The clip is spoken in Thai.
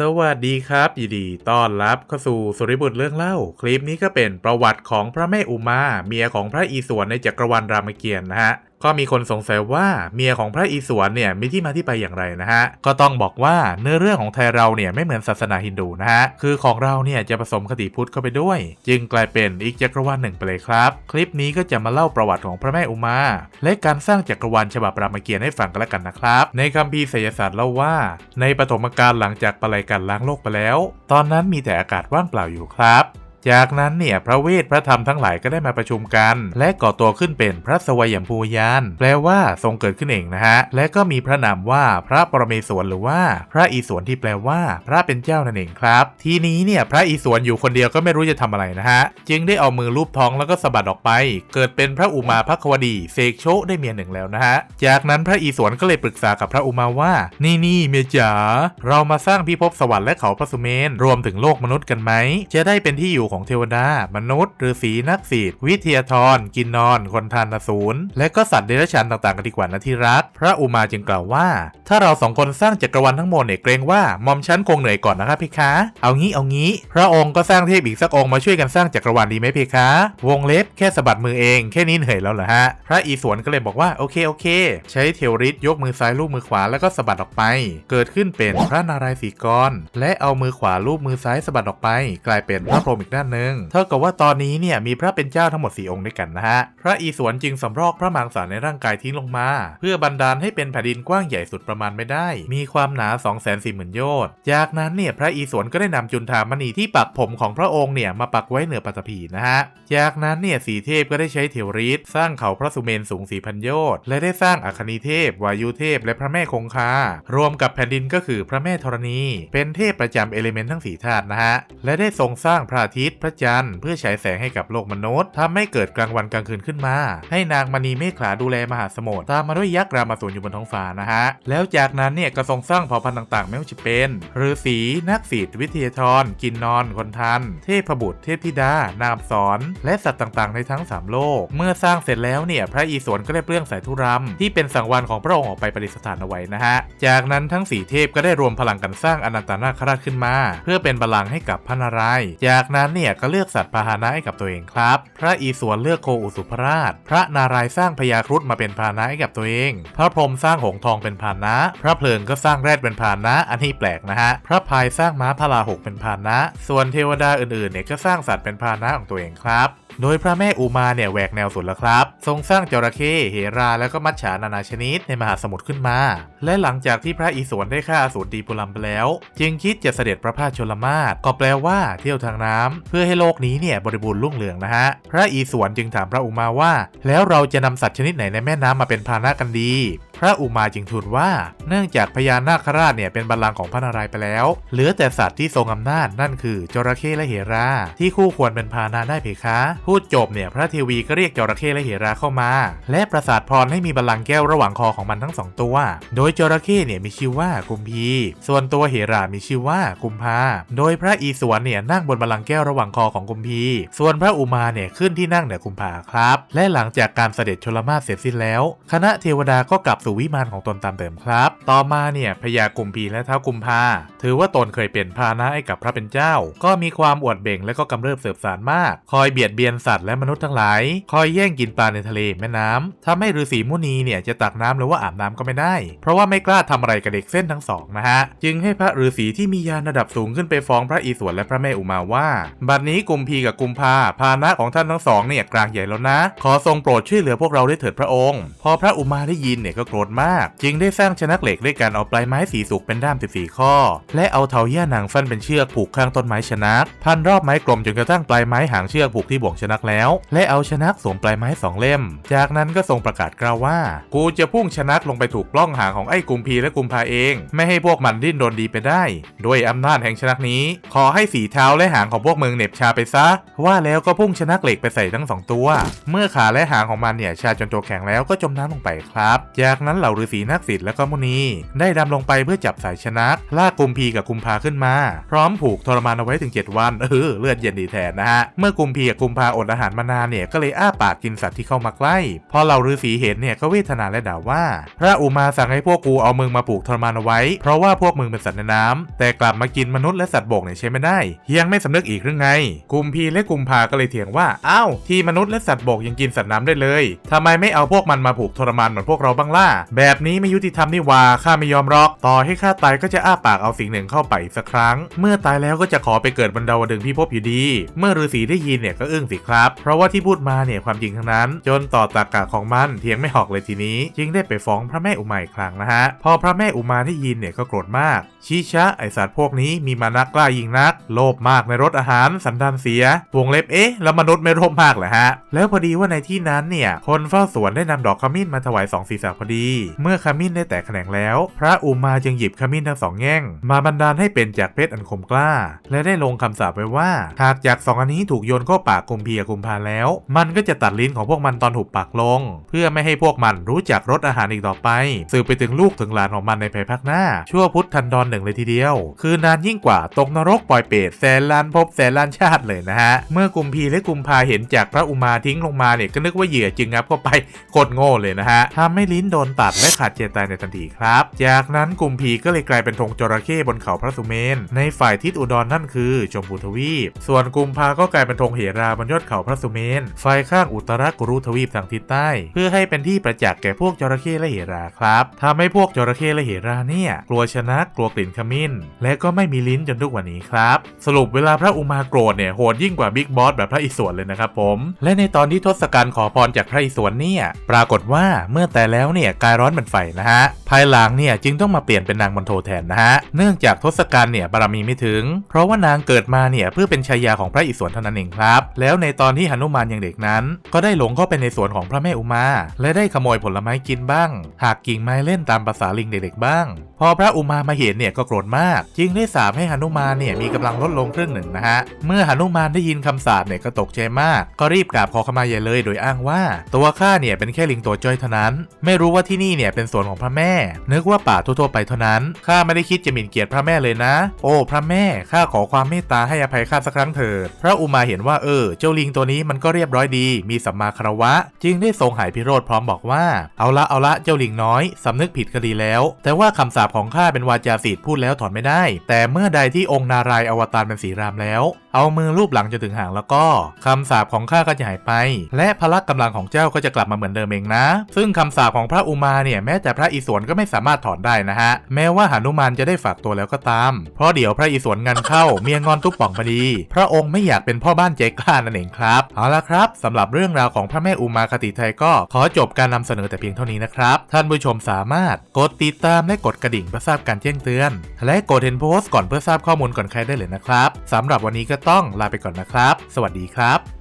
สวัสดีครับยินดีต้อนรับเข้าสู่สุริบุตรเรื่องเล่า คลิปนี้ก็เป็นประวัติของพระแม่อุมาเมียของพระอิศวรในจักรวาลรามเกียรติ์นะฮะ ก็มีคนสงสัยว่าเมียของพระอิศวรเนี่ยมีที่มาที่ไปอย่างไรนะฮะ ก็ต้องบอกว่าเนื้อเรื่องของไทยเราเนี่ยไม่เหมือนศาสนาฮินดูนะฮะ คือของเราเนี่ยจะผสมคติพุทธเข้าไปด้วย จึงกลายเป็นอีกจักรวาลหนึ่งไปเลยครับ คลิปนี้ก็จะมาเล่าประวัติของพระแม่อุมา และการสร้างจักรวาลฉบับรามเกียรติ์ให้ฟังกันแล้วกันนะครับ ในคัมภีร์ไสยศาสตร์เล่าว่า ในปฐมกาลหลังจากประลายการล้างโลกไปแล้ว ตอนนั้นมีแต่อากาศว่างเปล่าอยู่ครับ จากนั้นเนี่ยพระเวทพระธรรมทั้งหลายก็ได้มาประชุมกัน และก่อตัวขึ้นเป็นพระสวัยมพูยานแปลว่าทรงเกิดขึ้นเองนะฮะ และก็มีพระนามว่าพระปรเมศวรหรือว่า พระอิศวรที่แปลว่า พระเป็นเจ้านั่นเองครับ ทีนี้เนี่ยพระอิศวรอยู่คนเดียวก็ไม่รู้จะทำอะไรนะฮะ จึงได้เอามือลูบท้องแล้วก็สะบัดออกไป เกิดเป็นพระอุมาภควดีเสกโชได้เมียหนึ่งแล้วนะฮะ จากนั้นพระอิศวรก็เลยปรึกษากับพระอุมาว่า นี่นี่เมียจ๋าเรามาสร้างพิภพสวรรค์และเขาพระสุเมนรวมถึงโลกมนุษย์กันไหมจะได้เป็นที่อยู่ของเทวดา มนุษย์ฤาษีนักศิษย์วิทยาธรกินนอน คนทานสูรและก็สัตว์เดรัจฉานต่างๆกันดีกว่านะที่รัก พระอุมาจึงกล่าวว่า ถ้าเราสองคนสร้างจักรวาลทั้งหมดเนี่ยเกรงว่ามอมฉันคงเหนื่อยก่อนนะครับพี่คะเอางี้เอางี้ พระองค์ก็สร้างเทพอีกสักองค์มาช่วยกันสร้างจักรวาลดีไหมพี่คะ วงเล็บแค่สะบัดมือเองแค่นี้เหนื่อยแล้วเหรอฮะพระอีสวนก็เลยบอกว่าโอเคโอเค ใช้เทวริษยกมือซ้ายลูบมือขวาแล้วก็สะบัดออกไป เกิดขึ้นเป็นพระนารายณ์สีกรและเอามือขวาลูบมือซ้ายสะบัดออกไป กลายเป็นพระพรหมอีกด้านหนึ่งเท่ากับว่าตอนนี้เนี่ยมีพระเป็นเจ้าทั้งหมดสี่องค์ด้วยกันนะฮะ พระอีสวนจึงสำรอกพระมางสาในร่างกายทิ้งลงมา เพื่อบันดาลให้เป็นแผ่นดินกว้างใหญ่สุดประมาณไม่ได้ มีความหนา 2 4 0 0 0 0โยชน์จากนั้นเนี่ยพระอีสวนก็ได้นำจุนทามณีที่ปักผมของพระองค์เนี่ยมาปักไว้เหนือปัตภีนะฮะ จากนั้นเนี่ยสีเทพก็ได้ใช้เทวริษสร้างเขาพระสุเมนสูงสี่พันโยชน์และได้สร้างอัคนีเทพ วายุเทพ และพระแม่คงคา รวมกับแผ่นดินก็คือพระแม่ธรณี เป็นเทพประจำเอลิเมนต์ทั้งสี่ธาตุนะฮะ และได้ทรงสร้างพระอาทิตย์พระจันทร์เพื่อฉายแสงให้กับโลกมนุษย์ทำให้เกิดกลางวันกลางคืนขึ้นมา ให้นางมณีเมฆขาดูแลมหาสมุทรตามมาด้วยยักษ์รามาสูรอยู่บนท้องฟ้านะฮะ แล้วจากนั้นเนี่ยก็ทรงสร้างเผ่าพันธุ์ต่างๆ ไม่ว่าจะเป็นฤาษีนักศิษย์วิทยาธรกินนอนคนทัน เทพบุตรเทพธิดา นามสอน และสัตว์ต่างๆ ในทั้ง 3 โลก เมื่อสร้างเสร็จแล้วเนี่ยพระอีสวนก็ได้เปลื้องสายธุรำที่เป็นสังวานของพระองค์ออกไปประดิษฐานเอาไว้นะฮะ จากนั้นทั้งสี่เทพก็ได้รวมพลังกันสร้างอนันตนาคราชขึ้นมา เพื่อเป็นบัลลังให้กับพระนารายณ์จากนั้นเนี่ยก็เลือกสัตว์พาหนะให้กับตัวเองครับ พระอีสวนเลือกโคอุสุภราช พระนารายสร้างพญาครุฑมาเป็นพาหนะให้กับตัวเอง พระพรหมสร้างหงทองเป็นพาหนะ พระเพลิงก็สร้างแรดเป็นพาหนะ อันนี้แปลกนะฮะ พระพายสร้างม้าพลาหกเป็นพาหนะ ส่วนเทวดาอื่นๆเนี่ยก็สร้างสัตว์เป็นพาหนะของตัวเองครับ โดยพระแม่อุมาเนี่ยแหวกแนวสุดแล้วครับ ทรงสร้างจระเข้เหราแล้วก็มัจฉานานาชนิดในมหาสมุทรขึ้นมา และหลังจากที่พระอิศวรได้ฆ่าอสูรดีปุลัมไปแล้ว จึงคิดจะเสด็จพระพาชชลมาศก็แปลว่าเที่ยวทางน้ำเพื่อให้โลกนี้เนี่ยบริบูรณ์รุ่งเรืองนะฮะ พระอิศวรจึงถามพระอุมาว่า แล้วเราจะนำสัตว์ชนิดไหนในแม่น้ำมาเป็นพาหนะกันดี พระอุมาจึงทูลว่า เนื่องจากพญานาคราชเนี่ยเป็นบัลลังก์ของพระนารายณ์ไปแล้ว เหลือแต่สัตว์ที่ทรงอำนาจนั่นคือจระเข้และเหรา ที่คู่ควรเป็นพาหนะได้เพคะ พูดจบเนี่ยพระเทวีก็เรียกจระเข้และเหราเข้ามา และประสาทพรให้มีบัลลังก์แก้วระหว่างคอของมันทั้งสองตัว โดยจระเข้เนี่ยมีชื่อว่ากุมพี ส่วนตัวเหรามีชื่อว่ากุมภา โดยพระอีสวนเนี่ยนั่งบนบัลลังก์แก้วระหว่างคอของกุมพี ส่วนพระอุมาเนี่ยขึ้นที่นั่งเหนือกุมภาครับ และหลังจากการเสด็จชลมาศเสร็จสิ้นแล้ว คณะเทวดาก็กลับสู่วิมานของตนตามเดิมครับ ต่อมาเนี่ยพญากุมพีและเท้ากุมภาถือว่าตนเคยเป็นพานะให้กับพระเป็นเจ้า ก็มีความอวดเบ่งและก็กำเริบเสบสารมาก คอยเบียดเบียนสัตว์และมนุษย์ทั้งหลาย คอยแย่งกินปลาในทะเลแม่น้ำทำให้ฤาษีมุนีเนี่ยจะตักน้ำหรือว่าอาบน้ำก็ไม่ได้ เพราะว่าไม่กล้าทำอะไรกับเด็กเส้นทั้งสองนะฮะ จึงให้พระฤาษีที่มียานระดับสูงขึ้นไปฟ้องพระอีศวรและพระแม่อุมาว่า บัดนี้กุมพีกับกุมภาพานะของท่านทั้งสองเนี่ยกลางใหญ่แล้วนะ ขอทรงโปรดช่วยเหลือพวกเราได้เถิดพระองค์ พอพระอุมาได้ยินเนี่ยก็โกรธมาก จึงได้สร้างชนักเหล็กด้วยการเอาปลายไม้สีสุกเป็นด้าม 14 ข้อ และเอาเถาหญ้านางฟันเป็นเชือกผูกข้างต้นไม้ชนัก พันรอบไม้กลมจนกระทั่งปลายไม้หางเชือกผูกที่บ่วงชนักแล้ว และเอาชนักสวมปลายไม้สองเล่ม จากนั้นก็ทรงประกาศกล่าวว่า กูจะพุ่งชนักลงไปถูกปล้องหางของไอ้กุมพีและกุมภาเอง ไม่ให้พวกมันดิ้นรนดีไปได้ ด้วยอำนาจแห่งชนักนี้ ขอให้ฝีเท้าและหางของพวกมึงเหน็บชาไปซะ ว่าแล้วก็พุ่งชนักเหล็กไปใส่ทั้งสองตัว เมื่อขาและหางของมันเนี่ยชาจนตัวแข็งแล้วก็จมน้ำลงไปครับจากนั้นเหล่าฤาษีนักศิษย์และก็มุนี ได้ดำลงไปเพื่อจับสายชนักลากกุมพีกับกุมพาขึ้นมา พร้อมผูกทรมานเอาไว้ถึง 7 วัน เออเลือดเย็นดีแทนนะฮะ เมื่อกุมพีกับกุมพาอดอาหารมานานเนี่ยก็เลยอ้าปากกินสัตว์ที่เข้ามาใกล้ พอเหล่าฤาษีเห็นเนี่ยก็เวทนาและด่าว่า พระอุมาสั่งให้พวกกูเอามึงมาผูกทรมานเอาไว้ เพราะว่าพวกมึงเป็นสัตว์ในน้ำแต่กลับมากินมนุษย์และสัตว์บกเนี่ยใช้ไม่ได้ ยังไม่สำนึกอีกหรือไง กุมพีและกุมพาก็เลยเถียงว่าอ้าวที่มนุษย์และสัตว์บกยังกินสัตว์น้ำได้เลยทำไมไม่เอาพวกมันมาผูกทรมานเหมือนพวกเราบ้างล่ะแบบนี้ไม่ยุติธรรมนี่ว่าข้าไม่ยอมรอก ต่อให้ข้าตายก็จะอ้าปากเอาสิ่งหนึ่งเข้าไปอีกสักครั้ง เมื่อตายแล้วก็จะขอไปเกิดบนดาวดึงพิภพอยู่ดี เมื่อฤาษีได้ยินเนี่ยก็อึ้งสิครับ เพราะว่าที่พูดมาเนี่ยความจริงทั้งนั้น จนต่อตากาของมันเถียงไม่ออกเลยทีนี้จึงได้ไปฟ้องพระแม่อุมาอีกครั้งนะฮะ พอพระแม่อุมาได้ยินเนี่ยก็โกรธมาก ชี้ชะไอสัตว์พวกนี้มีมานักกล้ายิงนัก โลภมากในรสอาหารสันดานเสียวงเล็บเอ๊ะแล้วมนุษย์ไม่โลภมากเหรอฮะ แล้วพอดีว่าในที่นั้นเนี่ยคนเฝ้าสวนได้นำดอกขมิ้นมาถวายสองศีรษะพอดีเมื่อขมิ้นได้แตกแขนงแล้ว พระอุมาจึงหยิบขมิ้นทั้งสองแง่ง มาบันดาลให้เป็นจากเพชรอันคมกล้า และได้ลงคำสาปไว้ว่า หากจากสองอันนี้ถูกโยนเข้าปากกุมเพีกับกุมพาแล้ว มันก็จะตัดลิ้นของพวกมันตอนหุบปากลง เพื่อไม่ให้พวกมันรู้จักรสอาหารอีกต่อไป สืบไปถึงลูกถึงหลานของมันในภายภาคหน้า ชั่วพุทธันดรหนึ่งเลยทีเดียว คือนานยิ่งกว่าตกนรกปล่อยเปรตแสนล้านภพแสนล้านชาติเลยนะฮะ เมื่อกุมพีและกุมพาเห็นจากพระอุมาทิ้งลงมาเนี่ยก็นึกว่าเหยื่อจึงงับเข้าไปโคตรโง่เลยนะฮะทำให้ลิ้นโดนตัดและขาดใจตายในทันทีครับ จากนั้นกลุ่มพีก็เลยกลายเป็นธงจระเข้บนเขาพระสุเมน ในฝ่ายทิศอุดรนั่นคือชมพูทวีป ส่วนกลุ่มภาก็กลายเป็นธงเหราบนยอดเขาพระสุเมน ฝ่ายข้างอุตรกุรุทวีปทางทิศใต้ เพื่อให้เป็นที่ประจักษ์แก่พวกจระเข้และเหราครับทำให้พวกจระเข้และเหราเนี่ยกลัวชนะกลัวกลิ่นขมิ้น และก็ไม่มีลิ้นจนทุกวันนี้ครับ สรุปเวลาพระอุมาโกรธเนี่ยโหดยิ่งกว่าบิ๊กบอสแบบพระอิศวรเลยนะครับผม และในตอนที่ทศกัณฐ์ขอพรจากพระอิศวรเนี่ยปรากฏว่าเมื่อแต่แล้วเนี่ยกายร้อนเป็นไฟนะฮะ ภายหลังเนี่ยจึงต้องมาเปลี่ยนเป็นนางมณโทแทนนะฮะ เนื่องจากทศกัณฐ์เนี่ยบารมีไม่ถึง เพราะว่านางเกิดมาเนี่ยเพื่อเป็นชายาของพระอิศวรเท่านั้นเองครับ แล้วในตอนที่หนุมานยังเด็กนั้น ก็ได้หลงเข้าไปในสวนของพระแม่อุมา และได้ขโมยผลไม้กินบ้าง หากกิ่งไม้เล่นตามภาษาลิงเด็กๆบ้าง พอพระอุมามาเห็นเนี่ยก็โกรธมาก จึงได้สาปให้หนุมานเนี่ยมีกำลังลดลงครึ่งหนึ่งนะฮะ เมื่อหนุมานได้ยินคำสาปเนี่ยก็ตกใจมาก ก็รีบกราบขอขมาใหญ่เลย โดยอ้างว่า ตัวข้าเนี่ยเป็นแค่ลิงตัวจ้อยเท่านั้น ไม่รู้ว่าที่นี่เนี่ยเป็นสวนของพระแม่ นึกว่าป่าทั่วๆไปเท่านั้น ข้าไม่ได้คิดจะหมิ่นเกียรติพระแม่เลยนะ โอ้ พระแม่ ข้าขอความเมตตาให้อภัยข้าสักครั้งเถิด พระอุมาเห็นว่าเออ เจ้าลิงตัวนี้มันก็เรียบร้อยดี มีสัมมาคารวะ จึงได้ทรงหายพิโรธพร้อมบอกว่า เอาละเอาละเจ้าลิงน้อยสำนึกผิดก็ดีแล้ว แต่ว่าคำสาปของข้าเป็นวาจาสิทธิ์พูดแล้วถอนไม่ได้ แต่เมื่อใดที่องค์นารายอวตารเป็นสีรามแล้ว เอามือลูบหลังจนถึงหางแล้วก็คำสาปของข้าก็จะหายไป และพละกำลังของเจ้าก็จะกลับมาเหมือนเดิมเองนะ ซึ่งคำสาปของพระอุมาเนี่ยแม้แต่พระอิศวรก็ไม่สามารถถอนได้นะฮะ แม้ว่าหานุมานจะได้ฝากตัวแล้วก็ตาม เพราะเดี๋ยวพระอิศวรงานเข้าเมียงอนทุกป่องพอดี พระองค์ไม่อยากเป็นพ่อบ้านใจกล้านั่นเองครับ เอาละครับสำหรับเรื่องราวของพระแม่อุมาคติไทยก็ขอจบการนำเสนอแต่เพียงเท่านี้นะครับ ท่านผู้ชมสามารถกดติดตามและกดกระดิ่งเพื่อทราบการแจ้งเตือน และกดเห็นโพสต์ก่อนเพื่อทราบข้อมูลก่อนใครได้เลยนะครับสำหรับวันนี้ก็ต้องลาไปก่อนนะครับ สวัสดีครับ